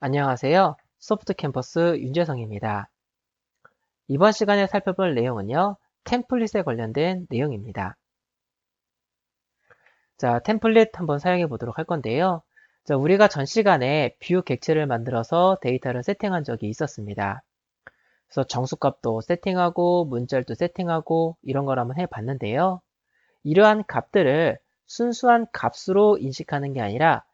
안녕하세요. 소프트 캠퍼스 윤재성입니다. 이번 시간에 살펴볼 내용은요, 템플릿에 관련된 내용입니다. 자, 템플릿 한번 사용해 보도록 할 건데요. 자, 우리가 전 시간에 뷰 객체를 만들어서 데이터를 세팅한 적이 있었습니다. 그래서 정수값도 세팅하고 문자열도 세팅하고 이런 걸 한번 해 봤는데요. 이러한 값들을 순수한 값으로 인식하는 게 아니라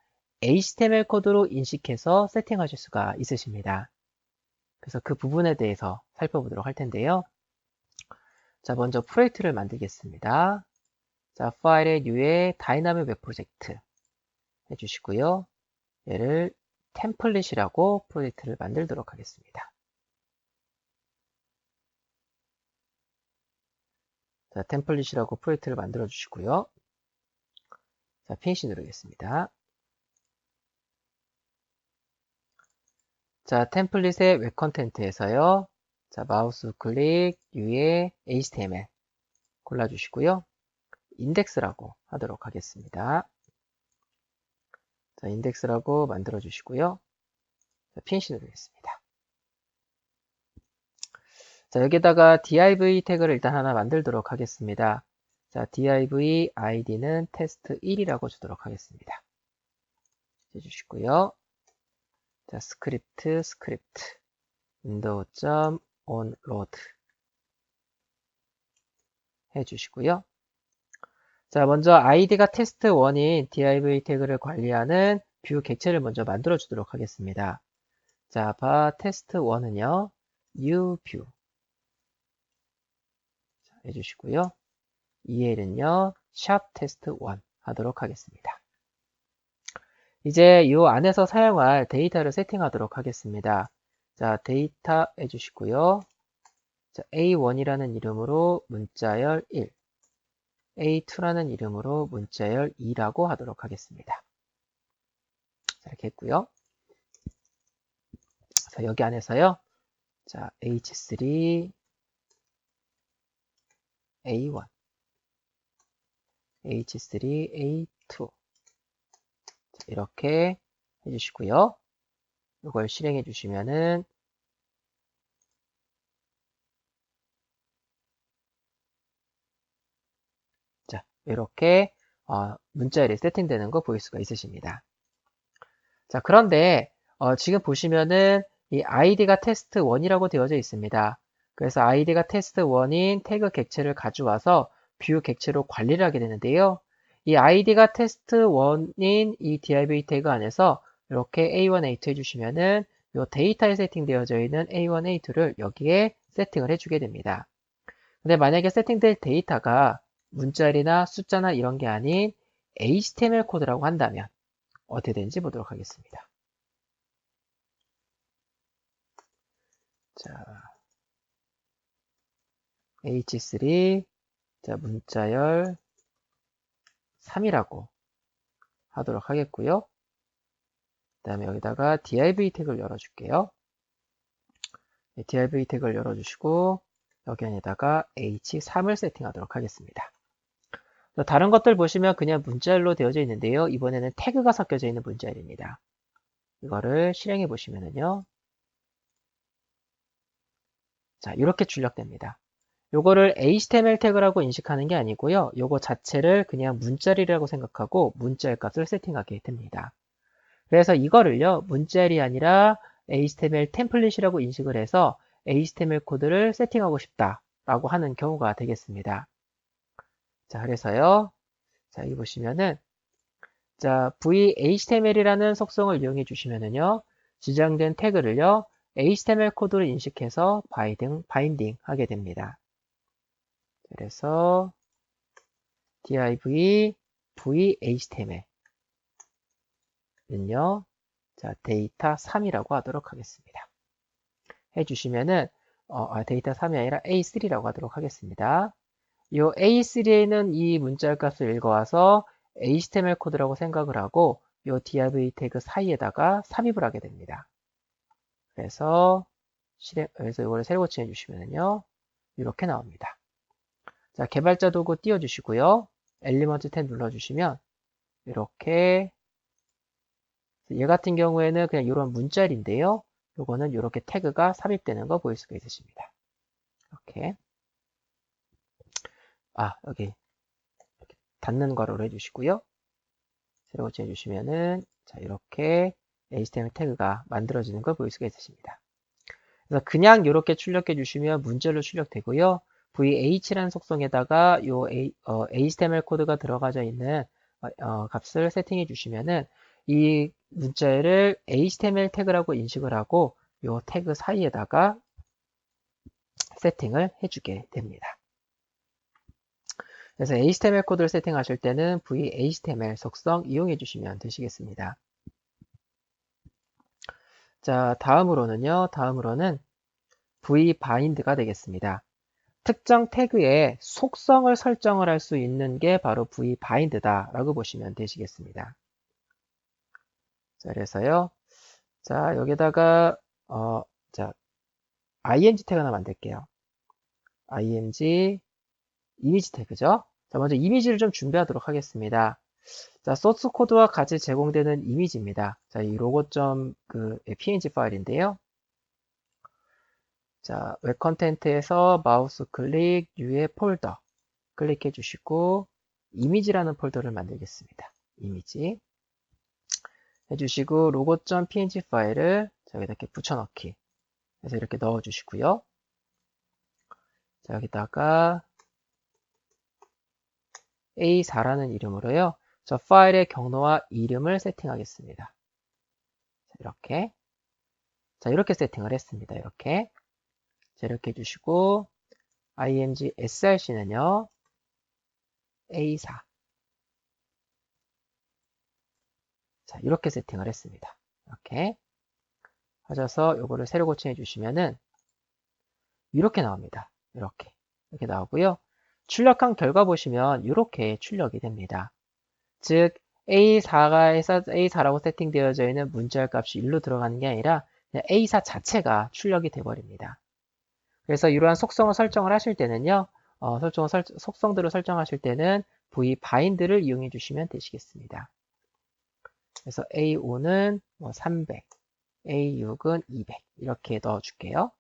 HTML 코드로 인식해서 세팅하실 수가 있으십니다. 그래서 그 부분에 대해서 살펴보도록 할 텐데요. 자, 먼저 프로젝트를 만들겠습니다. 자, 파일의 New에 다이나믹 웹 프로젝트 해주시고요. 얘를 템플릿이라고 프로젝트를 만들도록 하겠습니다. 자, 템플릿이라고 프로젝트를 만들어 주시고요. 자, 피니시 누르겠습니다. 자, 템플릿의 웹 컨텐트에서요. 자, 마우스 클릭, U에 HTML 골라주시고요. 인덱스라고 하도록 하겠습니다. 자, 인덱스라고 만들어 주시고요. 자, 피니시 누르겠습니다. 자, 여기다가 div 태그를 일단 하나 만들도록 하겠습니다. 자, div id는 테스트 1이라고 주도록 하겠습니다. 해주시고요. 자, 스크립트, 스크립트, window.onload 해주시고요. 자, 먼저 id가 테스트 1인 div 태그를 관리하는 뷰 객체를 먼저 만들어 주도록 하겠습니다. 자, 바 테스트 1은요, uView 해주시고요. EL은요, 샵 테스트 1 하도록 하겠습니다. 이제 이 안에서 사용할 데이터를 세팅하도록 하겠습니다. 자, 데이터 해주시고요. 자, A1이라는 이름으로 문자열 1, A2라는 이름으로 문자열 2라고 하도록 하겠습니다. 자, 이렇게 했고요. 자, 여기 안에서요. 자, H3, A1, H3, A2 이렇게 해주시고요. 이걸 실행해 주시면은 자 이렇게 어, 문자열이 세팅되는 거 보일 수가 있으십니다. 자 그런데 어, 지금 보시면은 이 id가 테스트 1이라고 되어져 있습니다. 그래서 id가 테스트 1인 태그 객체를 가져와서 뷰 객체로 관리를 하게 되는데요. 이 id가 테스트1인 이 div 태그 안에서 이렇게 a1, a2 해주시면은 이 데이터에 세팅되어져 있는 a1, a2를 여기에 세팅을 해주게 됩니다. 근데 만약에 세팅될 데이터가 문자리나 숫자나 이런 게 아닌 HTML 코드라고 한다면 어떻게 되는지 보도록 하겠습니다. 자, H3, 자, 문자열, 3이라고 하도록 하겠고요. 그 다음에 여기다가 div 태그를 열어줄게요. 네, div 태그를 열어주시고 여기 안에다가 h3을 세팅하도록 하겠습니다. 다른 것들 보시면 그냥 문자열로 되어져 있는데요. 이번에는 태그가 섞여져 있는 문자열입니다. 이거를 실행해 보시면은요. 자, 이렇게 출력됩니다. 요거를 HTML 태그라고 인식하는 게 아니고요. 요거 자체를 그냥 문자리라고 생각하고 문자열 값을 세팅하게 됩니다. 그래서 이거를요. 문자열이 아니라 HTML 템플릿이라고 인식을 해서 HTML 코드를 세팅하고 싶다라고 하는 경우가 되겠습니다. 자, 그래서요. 자, 여기 보시면은 자, v-html이라는 속성을 이용해 주시면은요. 지정된 태그를요. HTML 코드를 인식해서 바이딩, 바인딩 하게 됩니다. 그래서 div v-html 은요, 자, 데이터 3이라고 하도록 하겠습니다. 해 주시면은, 어, 아, 데이터 3이 아니라 A3라고 하도록 하겠습니다. 이 A3에는 이 문자 값을 읽어와서 HTML 코드라고 생각을 하고 이 div 태그 사이에다가 삽입을 하게 됩니다. 그래서 실행, 그래서 이거를 새로 고치해 주시면요 이렇게 나옵니다. 자, 개발자 도구 띄워주시고요. 엘리먼트 탭 눌러주시면 이렇게 얘 같은 경우에는 그냥 이런 문자리인데요. 요거는 이렇게 태그가 삽입되는 거 보일 수가 있으십니다. 이렇게. 아, 여기. 닫는 괄호로 해주시고요. 새로 고쳐 해주시면은, 자, 이렇게 HTML 태그가 만들어지는 걸 보일 수가 있으십니다. 그래서 그냥 이렇게 출력해 주시면 문자로 출력되고요. VH라는 속성에다가 요 어, HTML 코드가 들어가져 있는 어, 어, 값을 세팅해 주시면은 이 문자를 HTML 태그라고 인식을 하고 요 태그 사이에다가 세팅을 해주게 됩니다. 그래서 HTML 코드를 세팅하실 때는 VHTML 속성 이용해 주시면 되시겠습니다. 자, 다음으로는요, 다음으로는 vbind가 되겠습니다. 특정 태그의 속성을 설정을 할 수 있는 게 바로 vbind다 라고 보시면 되시겠습니다. 자, 그래서요, 자, 여기다가, 어, 자, img 태그 하나 만들게요. img 이미지 태그죠. 자, 먼저 이미지를 좀 준비하도록 하겠습니다. 자, 소스 코드와 같이 제공되는 이미지입니다. 자, 이 로고.점 그 png 파일인데요. 자, 웹 컨텐트에서 마우스 클릭, 뉴의 폴더 클릭해 주시고 이미지라는 폴더를 만들겠습니다. 이미지 해주시고 로고.png 파일을 여기다 이렇게 붙여넣기 해서 이렇게 넣어 주시고요. 자, 여기다가 A4라는 이름으로요. 저 파일의 경로와 이름을 세팅하겠습니다. 자, 이렇게. 자, 이렇게 세팅을 했습니다. 이렇게. 자, 이렇게 해주시고, img src는요, A4. 자, 이렇게 세팅을 했습니다. 이렇게. 하셔서 요거를 새로 고침해 주시면은, 이렇게 나옵니다. 이렇게. 이렇게 나오고요. 출력한 결과 보시면 이렇게 출력이 됩니다. 즉 A4가 A4라고 세팅되어져 있는 문자열 값이 1로 들어가는 게 아니라 A4 자체가 출력이 돼버립니다. 그래서 이러한 속성을 설정을 하실 때는요, 어, 설정 설, 속성들을 설정하실 때는 v bind를 이용해 주시면 되시겠습니다. 그래서 A5는 뭐 300, A6은 200 이렇게 넣어 줄게요.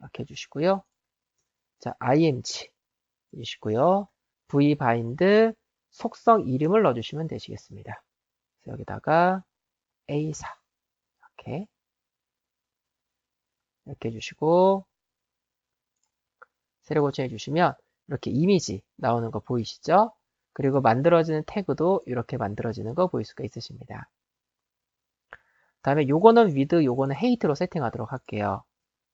이렇게 해주시고요. 자, img 해주시고요. vbind 속성 이름을 넣어주시면 되시겠습니다. 여기다가 A4 이렇게 이렇게 해주시고 세로 고쳐해 주시면 이렇게 이미지 나오는 거 보이시죠? 그리고 만들어지는 태그도 이렇게 만들어지는 거 보일 수가 있으십니다. 다음에 요거는 with, 요거는 hate로 세팅하도록 할게요.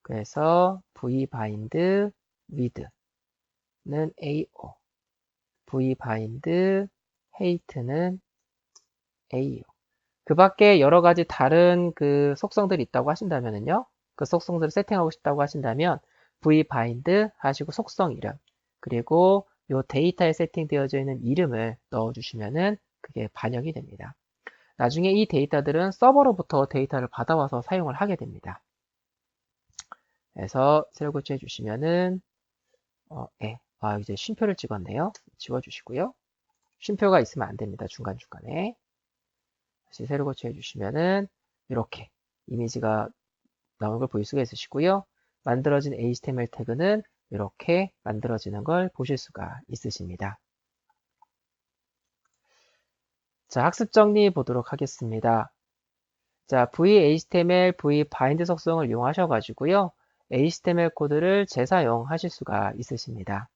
그래서 vbind with는 AO vbind hate는 AO 그 밖에 여러 가지 다른 그 속성들이 있다고 하신다면요. 그 속성들을 세팅하고 싶다고 하신다면 vbind 하시고 속성 이름 그리고 요 데이터에 세팅되어져 있는 이름을 넣어주시면은 그게 반영이 됩니다. 나중에 이 데이터들은 서버로부터 데이터를 받아와서 사용을 하게 됩니다. 그래서 세로 고쳐 주시면은 어, 예. 아, 이제 쉼표를 찍었네요. 지워주시고요. 쉼표가 있으면 안 됩니다. 중간중간에. 다시 세로 고쳐 주시면은 이렇게 이미지가 나오는 걸 보일 수가 있으시고요. 만들어진 HTML 태그는 이렇게 만들어지는 걸 보실 수가 있으십니다. 자, 학습 정리 보도록 하겠습니다. 자, VHTML, VBind 속성을 이용하셔가지고요. HTML 코드를 재사용하실 수가 있으십니다.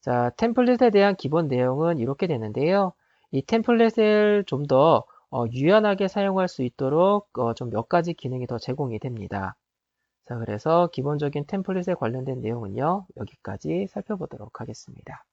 자, 템플릿에 대한 기본 내용은 이렇게 되는데요. 이 템플릿을 좀더 어, 유연하게 사용할 수 있도록 어, 좀 몇 가지 기능이 더 제공이 됩니다. 자, 그래서 기본적인 템플릿에 관련된 내용은요, 여기까지 살펴보도록 하겠습니다.